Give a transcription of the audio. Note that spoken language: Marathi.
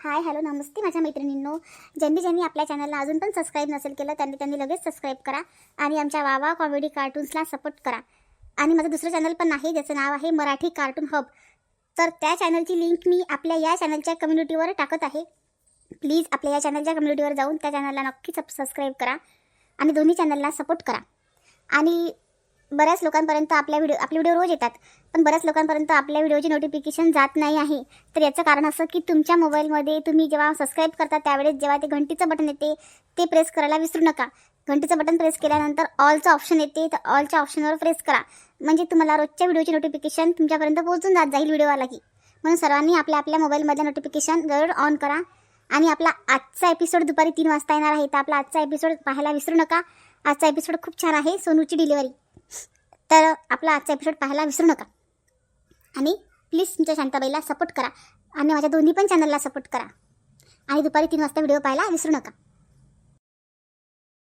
हाय हॅलो नमस्ते माझ्या मैत्रिणींनो. ज्यांनी ज्यांनी आपल्या चॅनलला अजून पण सबस्क्राईब नसेल केलं त्यांनी त्यांनी लगेच सबस्क्राईब करा आणि आमच्या वावा कॉमेडी कार्टून्सला सपोर्ट करा. आणि माझं दुसरं चॅनल पण आहे ज्याचं नाव आहे मराठी कार्टून हब. तर त्या चॅनलची लिंक मी आपल्या या चॅनलच्या कम्युनिटीवर टाकत आहे. प्लीज आपल्या या चॅनलच्या कम्युनिटीवर जाऊन त्या चॅनलला नक्कीच सबस्क्राईब करा आणि दोन्ही चॅनलला सपोर्ट करा. आणि बऱ्याच लोकांपर्यंत आपल्या व्हिडिओ आपले व्हिडिओ रोज येतात. पण बऱ्याच लोकांपर्यंत आपल्या व्हिडिओची नोटिफिकेशन जात नाही आहे. तर याचं कारण असं की तुमच्या मोबाईलमध्ये तुम्ही जेव्हा सबस्क्राईब करता त्यावेळेस जेव्हा ते घंटीचं बटन येते ते प्रेस करायला विसरू नका. घंटीचं बटन प्रेस केल्यानंतर ऑलचं ऑप्शन येते तर ऑलच्या ऑप्शनवर प्रेस करा. म्हणजे तुम्हाला रोजच्या व्हिडिओची नोटिफिकेशन तुमच्यापर्यंत पोहोचून जात जाईल व्हिडिओ आला की म्हणून सर्वांनी आपल्या आपल्या मोबाईलमधलं नोटिफिकेशन जरूर ऑन करा. आणि आपला आजचा एपिसोड दुपारी तीन वाजता येणार आहे. तर आपला आजचा एपिसोड पाहायला विसरू नका. आजचा एपिसोड खूप छान आहे. सोनूची डिलिव्हरी तर आपला आजचा एपिसोड पाहायला विसरू नका. आणि प्लीज तुमच्या शांताबाईला सपोर्ट करा. आणि माझ्या दोन्ही पण चॅनलला सपोर्ट करा. आणि दुपारी तीन वाजता व्हिडिओ पाहायला विसरू नका.